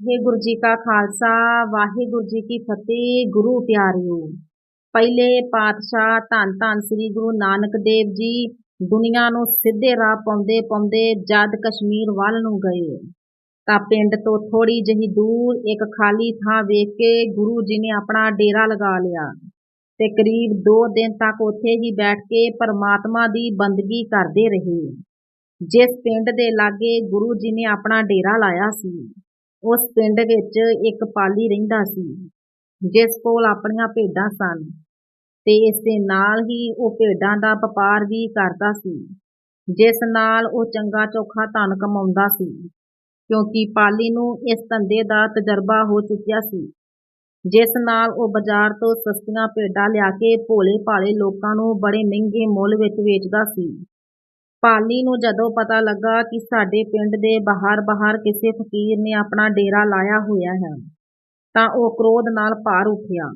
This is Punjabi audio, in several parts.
ਵਾਹਿਗੁਰੂ ਜੀ ਕਾ ਖਾਲਸਾ, ਵਾਹਿਗੁਰੂ ਜੀ ਕੀ ਫਤਿਹ, ਗੁਰੂ ਪਿਆਰਿਓ। ਪਹਿਲੇ ਪਾਤਸ਼ਾਹ ਧੰਨ ਧੰਨ ਸ੍ਰੀ ਗੁਰੂ ਨਾਨਕ ਦੇਵ ਜੀ ਦੁਨੀਆ ਨੂੰ ਸਿੱਧੇ ਰਾਹ ਪਾਉਂਦੇ ਪਾਉਂਦੇ ਜਦ ਕਸ਼ਮੀਰ ਵੱਲ ਨੂੰ ਗਏ। ਤਾਂ ਪਿੰਡ ਤੋਂ ਥੋੜੀ ਜਿਹੀ ਦੂਰ ਇੱਕ ਖਾਲੀ ਥਾਂ ਵੇਖ ਕੇ ਗੁਰੂ ਜੀ ਨੇ ਆਪਣਾ ਡੇਰਾ ਲਗਾ ਲਿਆ ਤੇ ਕਰੀਬ 2 ਦਿਨ ਤੱਕ ਉੱਥੇ ਹੀ ਬੈਠ ਕੇ ਪਰਮਾਤਮਾ ਦੀ ਬੰਦਗੀ ਕਰਦੇ ਰਹੇ। ਜਿਸ ਪਿੰਡ ਦੇ ਲਾਗੇ ਗੁਰੂ ਜੀ ਨੇ ਆਪਣਾ ਡੇਰਾ ਲਾਇਆ ਸੀ। ਉਸ ਪਿੰਡ ਵਿੱਚ ਇੱਕ ਪਾਲੀ ਰਹਿੰਦਾ ਸੀ, ਜਿਸ ਕੋਲ ਆਪਣੀਆਂ ਭੇਡਾਂ ਸਨ ਤੇ ਇਸ ਦੇ ਨਾਲ ਹੀ ਉਹ ਭੇਡਾਂ ਦਾ ਵਪਾਰ ਵੀ ਕਰਦਾ ਸੀ, ਜਿਸ ਨਾਲ ਉਹ ਚੰਗਾ ਚੋਖਾ ਧਨ ਕਮਾਉਂਦਾ ਸੀ, ਕਿਉਂਕਿ ਪਾਲੀ ਨੂੰ ਇਸ ਧੰਦੇ ਦਾ ਤਜਰਬਾ ਹੋ ਚੁੱਕਿਆ ਸੀ, ਜਿਸ ਨਾਲ ਉਹ ਬਾਜ਼ਾਰ ਤੋਂ ਸਸਤੀਆਂ ਭੇਡਾਂ ਲਿਆ ਕੇ ਭੋਲੇ ਭਾਲੇ ਲੋਕਾਂ ਨੂੰ ਬੜੇ ਮਹਿੰਗੇ ਮੁੱਲ ਵਿੱਚ ਵੇਚਦਾ ਸੀ। ਪਾਲੀ ਨੂੰ ਜਦੋਂ ਪਤਾ ਲੱਗਾ ਕਿ ਸਾਡੇ ਪਿੰਡ ਦੇ ਬਾਹਰ ਬਾਹਰ ਕਿਸੇ ਫਕੀਰ ਨੇ ਆਪਣਾ ਡੇਰਾ ਲਾਇਆ ਹੋਇਆ ਹੈ, ਤਾਂ ਉਹ ਕ੍ਰੋਧ ਨਾਲ ਭਰ ਉੱਠਿਆ,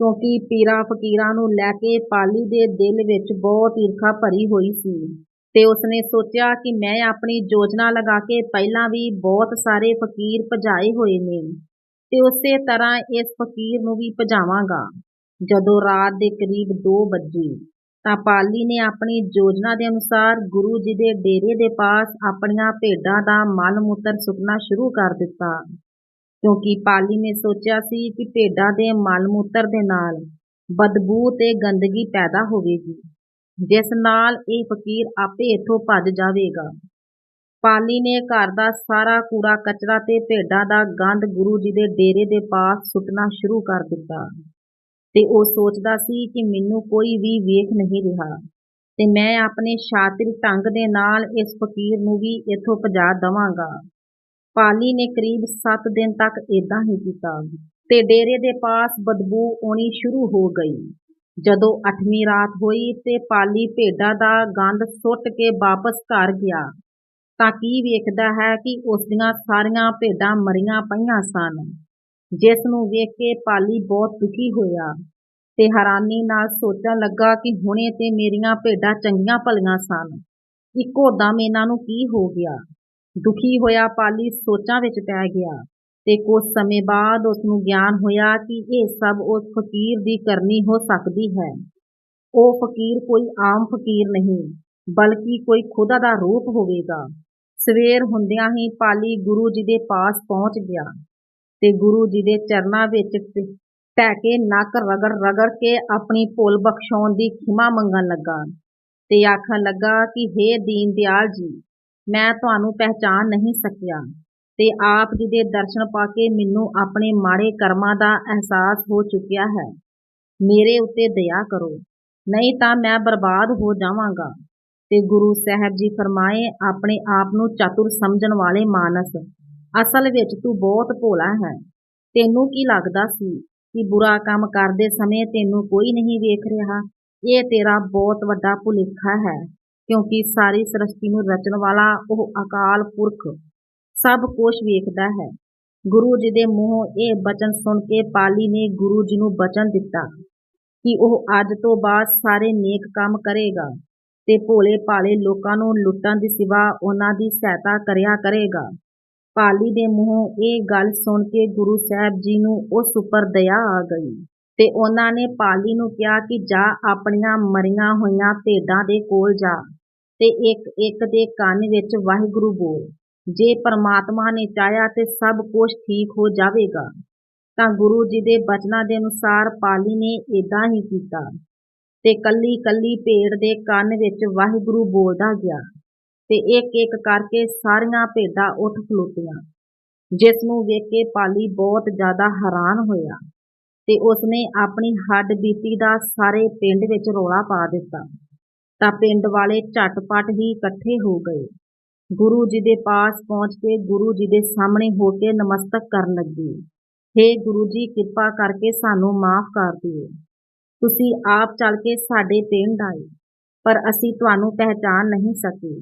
ਕਿਉਂਕਿ ਪੀਰਾਂ ਫਕੀਰਾਂ ਨੂੰ ਲੈ ਕੇ ਪਾਲੀ ਦੇ ਦਿਲ ਵਿੱਚ ਬਹੁਤ ਈਰਖਾ ਭਰੀ ਹੋਈ ਸੀ। ਤੇ ਉਸਨੇ ਸੋਚਿਆ ਕਿ ਮੈਂ ਆਪਣੀ ਯੋਜਨਾ ਲਗਾ ਕੇ ਪਹਿਲਾਂ ਵੀ ਬਹੁਤ ਸਾਰੇ ਫਕੀਰ ਭਜਾਏ ਹੋਏ ਨੇ, ਤੇ ਉਸੇ ਤਰ੍ਹਾਂ ਇਸ ਫਕੀਰ ਨੂੰ ਵੀ ਭਜਾਵਾਂਗਾ। ਜਦੋਂ ਰਾਤ ਦੇ ਕਰੀਬ 2 ਵਜੇ ਤਾਂ ਪਾਲੀ ਨੇ ਆਪਣੀ ਯੋਜਨਾ ਦੇ ਅਨੁਸਾਰ ਗੁਰੂ ਜੀ ਦੇ ਡੇਰੇ ਦੇ ਪਾਸ ਆਪਣੀਆਂ ਭੇਡਾਂ ਦਾ ਮਲ ਮੂਤਰ ਸੁੱਟਣਾ ਸ਼ੁਰੂ ਕਰ ਦਿੱਤਾ। ਕਿਉਂਕਿ ਪਾਲੀ ਨੇ ਸੋਚਿਆ ਸੀ ਕਿ ਭੇਡਾਂ ਦੇ ਮਲ ਮੂਤਰ ਦੇ ਨਾਲ ਬਦਬੂ ਤੇ ਗੰਦਗੀ ਪੈਦਾ ਹੋਵੇਗੀ, ਜਿਸ ਨਾਲ ਇਹ ਫਕੀਰ ਆਪੇ ਇੱਥੋਂ ਭੱਜ ਜਾਵੇਗਾ। ਪਾਲੀ ਨੇ ਘਰ ਦਾ ਸਾਰਾ ਕੂੜਾ ਕਚਰਾ ਤੇ ਭੇਡਾਂ ਦਾ ਗੰਦ ਗੁਰੂ ਜੀ ਦੇ ਡੇਰੇ ਦੇ ਪਾਸ ਸੁੱਟਣਾ ਸ਼ੁਰੂ ਕਰ ਦਿੱਤਾ। ਤੇ ਉਹ ਸੋਚਦਾ ਸੀ ਕਿ ਮੈਨੂੰ ਕੋਈ ਵੀ ਵੇਖ ਨਹੀਂ ਰਿਹਾ। ਤੇ ਮੈਂ ਆਪਣੇ ਸ਼ਾਤਿਰ ਢੰਗ ਦੇ ਨਾਲ ਇਸ ਫਕੀਰ ਨੂੰ ਵੀ ਇੱਥੋਂ ਭਜਾ ਦਵਾਂਗਾ। ਪਾਲੀ ਨੇ ਕਰੀਬ 7 ਦਿਨ ਤੱਕ ਇਦਾਂ ਹੀ ਕੀਤਾ ਤੇ ਡੇਰੇ ਦੇ ਪਾਸ ਬਦਬੂ ਆਉਣੀ ਸ਼ੁਰੂ ਹੋ ਗਈ। ਜਦੋਂ 8ਵੀਂ ਰਾਤ ਹੋਈ ਤੇ ਪਾਲੀ ਭੇਡਾਂ ਦਾ ਗੰਦ ਸੁੱਟ ਕੇ ਵਾਪਸ ਘਰ ਗਿਆ, ਤਾਂ ਕੀ ਵੇਖਦਾ ਹੈ ਕਿ ਉਸ ਦੀਆਂ ਸਾਰੀਆਂ ਭੇਡਾਂ ਮਰੀਆਂ ਪਈਆਂ ਸਨ। ਜਿਸ ਨੂੰ ਵੇਖ ਕੇ ਪਾਲੀ ਬਹੁਤ ਦੁਖੀ ਹੋਇਆ ਤੇ ਹੈਰਾਨੀ ਨਾਲ ਸੋਚਣ ਲੱਗਾ ਕਿ ਹੁਣੇ ਤੇ ਮੇਰੀਆਂ ਭੇਡਾਂ ਚੰਗੀਆਂ ਭਲੀਆਂ ਸਨ। ਇੱਕੋ ਦਮ ਇਹਨਾਂ ਨੂੰ ਕੀ ਹੋ ਗਿਆ? ਦੁਖੀ ਹੋਇਆ ਪਾਲੀ ਸੋਚਾਂ ਵਿੱਚ ਪੈ ਗਿਆ ਤੇ ਕੁਝ ਸਮੇਂ ਬਾਅਦ ਉਸ ਨੂੰ ਗਿਆਨ ਹੋਇਆ ਕਿ ਇਹ ਸਭ ਉਸ ਫਕੀਰ ਦੀ ਕਰਨੀ ਹੋ ਸਕਦੀ ਹੈ। ਉਹ ਫਕੀਰ ਕੋਈ ਆਮ ਫਕੀਰ ਨਹੀਂ, ਬਲਕਿ ਕੋਈ ਖੁਦਾ ਦਾ ਰੂਪ ਹੋਵੇਗਾ। ਸਵੇਰ ਹੁੰਦਿਆਂ ਹੀ ਪਾਲੀ ਗੁਰੂ ਜੀ ਦੇ ਪਾਸ ਪਹੁੰਚ ਗਿਆ। ਤੇ ਗੁਰੂ ਜੀ ਦੇ ਚਰਨਾਂ ਵਿੱਚ ਟਹਿ ਕੇ ਨੱਕ ਰਗੜ ਰਗੜ ਕੇ ਆਪਣੀ ਭੁੱਲ ਬਖਸ਼ਾਉਣ ਦੀ ਖਿਮਾ ਮੰਗਣ ਲੱਗਾ ਤੇ ਆਖਣ ਲੱਗਾ ਕਿ हे ਦੀਨ ਦਿਆਲ ਜੀ, ਮੈਂ ਤੁਹਾਨੂੰ ਪਹਿਚਾਨ ਨਹੀਂ ਸਕਿਆ ਤੇ ਆਪ ਜੀ ਦੇ ਦਰਸ਼ਨ ਪਾ ਕੇ ਮੈਨੂੰ ਆਪਣੇ ਮਾੜੇ ਕਰਮਾਂ ਦਾ ਅਹਿਸਾਸ ਹੋ ਚੁੱਕਿਆ ਹੈ। ਮੇਰੇ ਉੱਤੇ ਦਇਆ ਕਰੋ, ਨਹੀਂ ਤਾਂ ਮੈਂ ਬਰਬਾਦ ਹੋ ਜਾਵਾਂਗਾ। ਤੇ ਗੁਰੂ ਸਾਹਿਬ ਜੀ ਫਰਮਾਏ, ਆਪਣੇ ਆਪ ਨੂੰ ਚਤੁਰ ਸਮਝਣ ਵਾਲੇ ਮਾਨਸ ਅਸਲ ਵਿੱਚ ਤੂੰ ਬਹੁਤ ਭੋਲਾ ਹੈ। ਤੈਨੂੰ ਕੀ ਲੱਗਦਾ ਸੀ ਕਿ ਬੁਰਾ ਕੰਮ ਕਰਦੇ ਸਮੇਂ ਤੈਨੂੰ ਕੋਈ ਨਹੀਂ ਵੇਖ ਰਿਹਾ? ਇਹ ਤੇਰਾ ਬਹੁਤ ਵੱਡਾ ਭੁਲੇਖਾ ਹੈ, ਕਿਉਂਕਿ ਸਾਰੀ ਸ੍ਰਿਸ਼ਟੀ ਨੂੰ ਰਚਣ ਵਾਲਾ ਉਹ ਅਕਾਲ ਪੁਰਖ ਸਭ ਕੁਝ ਵੇਖਦਾ ਹੈ। ਗੁਰੂ ਜੀ ਦੇ ਮੂੰਹੋਂ ਇਹ ਬਚਨ ਸੁਣ ਕੇ ਪਾਲੀ ਨੇ ਗੁਰੂ ਜੀ ਨੂੰ ਬਚਨ ਦਿੱਤਾ ਕਿ ਉਹ ਅੱਜ ਤੋਂ ਬਾਅਦ ਸਾਰੇ ਨੇਕ ਕੰਮ ਕਰੇਗਾ ਤੇ ਭੋਲੇ ਭਾਲੇ ਲੋਕਾਂ ਨੂੰ ਲੁੱਟਣ ਦੀ ਸਿਵਾ ਉਹਨਾਂ ਦੀ ਸਹਾਇਤਾ ਕਰਿਆ ਕਰੇਗਾ। ਪਾਲੀ ਦੇ ਮੂੰਹੋਂ ਇਹ ਗੱਲ ਸੁਣ ਕੇ ਗੁਰੂ ਸਾਹਿਬ ਜੀ ਨੂੰ ਉਸ ਉੱਪਰ ਦਇਆ ਆ ਗਈ ਤੇ ਉਹਨਾਂ ਨੇ ਪਾਲੀ ਨੂੰ ਕਿਹਾ ਕਿ ਜਾ ਆਪਣੀਆਂ ਮਰੀਆਂ ਹੋਈਆਂ ਭੇਡਾਂ ਦੇ ਕੋਲ ਜਾ ਤੇ ਇੱਕ ਇੱਕ ਦੇ ਕੰਨ ਵਿੱਚ ਵਾਹਿਗੁਰੂ ਬੋਲ, ਜੇ ਪਰਮਾਤਮਾ ਨੇ ਚਾਹਿਆ ਤੇ ਸਭ ਕੁਝ ਠੀਕ ਹੋ ਜਾਵੇਗਾ, ਤਾਂ ਗੁਰੂ ਜੀ ਦੇ ਬਚਨਾਂ ਦੇ ਅਨੁਸਾਰ ਪਾਲੀ ਨੇ ਇਦਾਂ ਹੀ ਕੀਤਾ ਤੇ ਕੱਲੀ ਕੱਲੀ ਭੇਡ ਦੇ ਕੰਨ ਵਿੱਚ ਵਾਹਿਗੁਰੂ ਬੋਲਦਾ ਗਿਆ। ਤੇ ਇੱਕ ਇੱਕ ਕਰਕੇ ਸਾਰੀਆਂ ਭੇਡਾਂ ਉੱਠ ਖਲੋਤੀਆਂ। ਜਿਸ ਨੂੰ ਵੇਖ ਕੇ ਪਾਲੀ ਬਹੁਤ ਜ਼ਿਆਦਾ ਹੈਰਾਨ ਹੋਇਆ ਤੇ ਉਸਨੇ ਆਪਣੀ ਹੱਡ ਬੀਤੀ ਦਾ ਸਾਰੇ ਪਿੰਡ ਵਿੱਚ ਰੌਲਾ ਪਾ ਦਿੱਤਾ। ਤਾਂ ਪਿੰਡ ਵਾਲੇ ਝਟਪਟ ਹੀ ਇਕੱਠੇ ਹੋ ਗਏ। ਗੁਰੂ ਜੀ ਦੇ ਪਾਸ ਪਹੁੰਚ ਕੇ ਗੁਰੂ ਜੀ ਦੇ ਸਾਹਮਣੇ ਹੋ ਕੇ ਨਮਸਤਕ ਕਰਨ ਲੱਗੇ। हे ਗੁਰੂ ਜੀ, ਕਿਰਪਾ ਕਰਕੇ ਸਾਨੂੰ ਮਾਫ ਕਰ ਦਿਓ। ਤੁਸੀਂ ਆਪ ਚੱਲ ਕੇ ਸਾਡੇ ਪਿੰਡ ਆਏ, ਪਰ ਅਸੀਂ ਤੁਹਾਨੂੰ ਪਹਿਚਾਨ ਨਹੀਂ ਸਕੇ।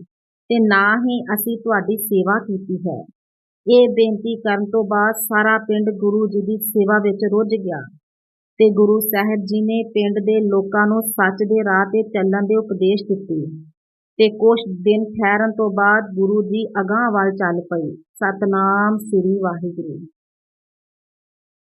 ਤੇ ਨਾ ਹੀ ਅਸੀਂ ਤੁਹਾਡੀ ਸੇਵਾ ਕੀਤੀ ਹੈ। ਇਹ ਬੇਨਤੀ ਕਰਨ ਤੋਂ ਬਾਅਦ ਸਾਰਾ ਪਿੰਡ ਗੁਰੂ ਜੀ ਦੀ ਸੇਵਾ ਵਿੱਚ ਰੁੱਝ ਗਿਆ ਤੇ ਗੁਰੂ ਸਾਹਿਬ ਜੀ ਨੇ ਪਿੰਡ ਦੇ ਲੋਕਾਂ ਨੂੰ ਸੱਚ ਦੇ ਰਾਹ ਤੇ ਚੱਲਣ ਦੇ ਉਪਦੇਸ਼ ਦਿੱਤੇ ਤੇ ਕੁਝ ਦਿਨ ਠਹਿਰਨ ਤੋਂ ਬਾਅਦ ਗੁਰੂ ਜੀ ਅਗਾਂਹ ਵੱਲ ਚੱਲ ਪਏ। ਸਤਨਾਮ ਸ੍ਰੀ ਵਾਹਿਗੁਰੂ।